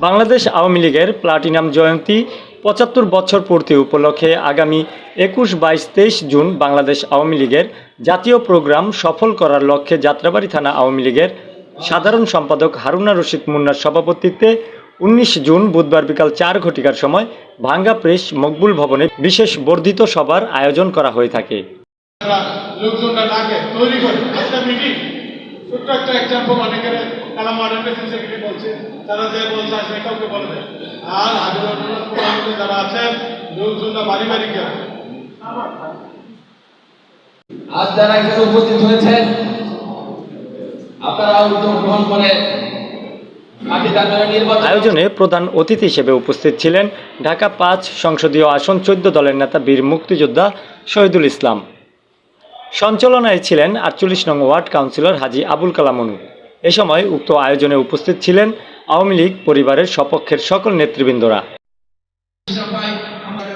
বাংলাদেশ আওয়ামী লীগের প্লাটিনাম জয়ন্তী পঁচাত্তর বছর পূর্তি উপলক্ষে আগামী একুশ, বাইশ, তেইশ জুন বাংলাদেশ আওয়ামী লীগের জাতীয় প্রোগ্রাম সফল করার লক্ষ্যে যাত্রাবাড়ি থানা আওয়ামী লীগের সাধারণ সম্পাদক হারুনা রশিদ মুন্নার সভাপতিত্বে উনিশ জুন বুধবার বিকাল চার ঘটিকার সময় ভাঙ্গা প্রেস মকবুল ভবনে বিশেষ বর্ধিত সভার আয়োজন করা হয়ে থাকে। তৈরি ছোট্ট একটা এক্সাম্পল অনেকের কালাম প্রেসিডেন্ট সেক্রেটারি বলছে তারা যে বলছে আসলে কাউকে বলে দেয় আর হাবিবুর যারা আছেন লোকজনরা বাড়ি বাড়ি গিয়ে আজ যারা এখানে উপস্থিত হয়েছেন আপনারা উদ্যোগ গ্রহণ করে আয়োজনে প্রধান অতিথি হিসেবে উপস্থিত ছিলেন ঢাকা পাঁচ সংসদীয় আসন চোদ্দ দলের নেতা বীর মুক্তিযোদ্ধা শহীদুল ইসলাম। সঞ্চালনায় ছিলেন আটচল্লিশ নং ওয়ার্ড কাউন্সিলর হাজি আবুল কালাম অনু। এ সময় উক্ত আয়োজনে উপস্থিত ছিলেন আওয়ামী লীগ পরিবারের সপক্ষের সকল নেতৃবৃন্দরা। আমরা